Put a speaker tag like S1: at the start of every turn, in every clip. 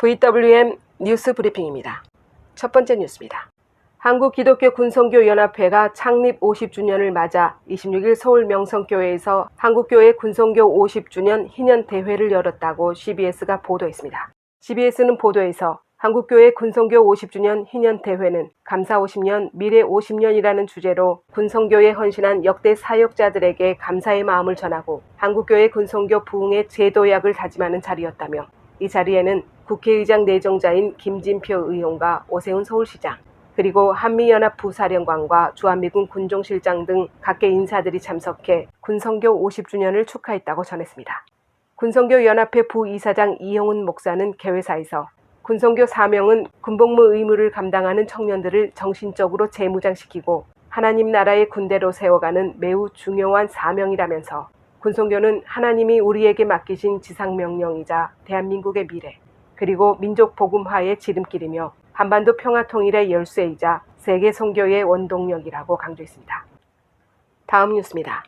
S1: VWM 뉴스 브리핑입니다. 첫 번째 뉴스입니다. 한국 기독교 군성교 연합회가 창립 50주년을 맞아 26일 서울 명성교회에서 한국교회 군성교 50주년 희년 대회를 열었다고 CBS가 보도했습니다. CBS는 보도에서 한국교회 군성교 50주년 희년 대회는 감사 50년, 미래 50년이라는 주제로 군성교에 헌신한 역대 사역자들에게 감사의 마음을 전하고 한국교회 군성교 부흥의 제도약을 다짐하는 자리였다며 이 자리에는 국회의장 내정자인 김진표 의원과 오세훈 서울시장, 그리고 한미연합 부사령관과 주한미군 군종실장 등 각계 인사들이 참석해 군성교 50주년을 축하했다고 전했습니다. 군성교 연합회 부이사장 이영훈 목사는 개회사에서 군성교 사명은 군복무 의무를 감당하는 청년들을 정신적으로 재무장시키고 하나님 나라의 군대로 세워가는 매우 중요한 사명이라면서 군성교는 하나님이 우리에게 맡기신 지상명령이자 대한민국의 미래, 그리고 민족 복음화의 지름길이며 한반도 평화 통일의 열쇠이자 세계 선교의 원동력이라고 강조했습니다. 다음 뉴스입니다.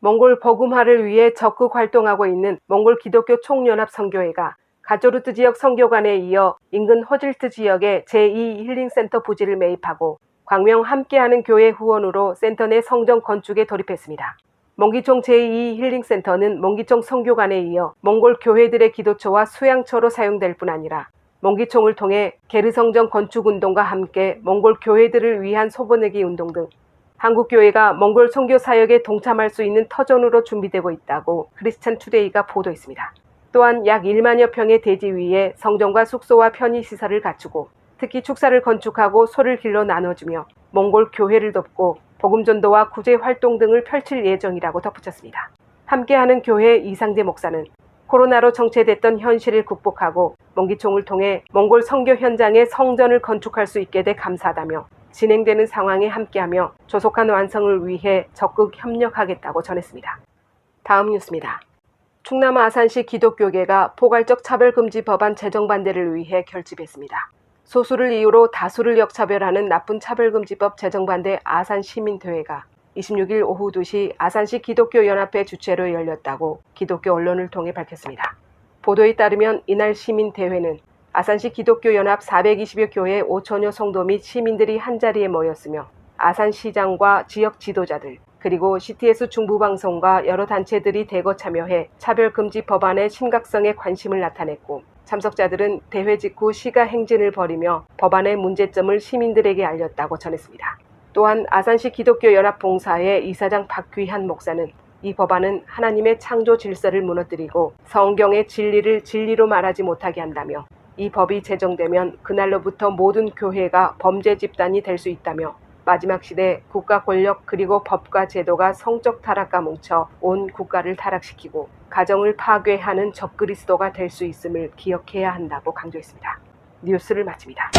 S1: 몽골 복음화를 위해 적극 활동하고 있는 몽골 기독교 총연합 선교회가 가조르트 지역 선교관에 이어 인근 허질트 지역의 제2 힐링센터 부지를 매입하고 광명 함께하는 교회 후원으로 센터 내 성전 건축에 돌입했습니다. 몽기총 제2 힐링센터는 몽기총 선교관에 이어 몽골 교회들의 기도처와 수양처로 사용될 뿐 아니라 몽기총을 통해 게르성전 건축 운동과 함께 몽골 교회들을 위한 소보내기 운동 등 한국 교회가 몽골 선교 사역에 동참할 수 있는 터전으로 준비되고 있다고 크리스찬 투데이가 보도했습니다. 또한 약 1만여 평의 대지 위에 성전과 숙소와 편의 시설을 갖추고 특히 축사를 건축하고 소를 길러 나눠주며 몽골 교회를 돕고 복음 전도와 구제 활동 등을 펼칠 예정이라고 덧붙였습니다. 함께하는 교회 이상재 목사는 코로나로 정체됐던 현실을 극복하고 몽기총을 통해 몽골 선교 현장에 성전을 건축할 수 있게 돼 감사하다며 진행되는 상황에 함께하며 조속한 완성을 위해 적극 협력하겠다고 전했습니다. 다음 뉴스입니다. 충남 아산시 기독교계가 포괄적 차별금지 법안 제정 반대를 위해 결집했습니다. 소수를 이유로 다수를 역차별하는 나쁜 차별금지법 제정 반대 아산 시민대회가 26일 오후 2시 아산시 기독교연합회 주최로 열렸다고 기독교 언론을 통해 밝혔습니다. 보도에 따르면 이날 시민대회는 아산시 기독교연합 420여 교회 5천여 성도 및 시민들이 한자리에 모였으며 아산시장과 지역 지도자들 그리고 CTS 중부방송과 여러 단체들이 대거 참여해 차별금지 법안의 심각성에 관심을 나타냈고 참석자들은 대회 직후 시가 행진을 벌이며 법안의 문제점을 시민들에게 알렸다고 전했습니다. 또한 아산시 기독교 연합 봉사의 이사장 박귀한 목사는 이 법안은 하나님의 창조 질서를 무너뜨리고 성경의 진리를 진리로 말하지 못하게 한다며 이 법이 제정되면 그날로부터 모든 교회가 범죄 집단이 될 수 있다며 마지막 시대 국가 권력 그리고 법과 제도가 성적 타락과 뭉쳐 온 국가를 타락시키고 가정을 파괴하는 적그리스도가 될 수 있음을 기억해야 한다고 강조했습니다. 뉴스를 마칩니다.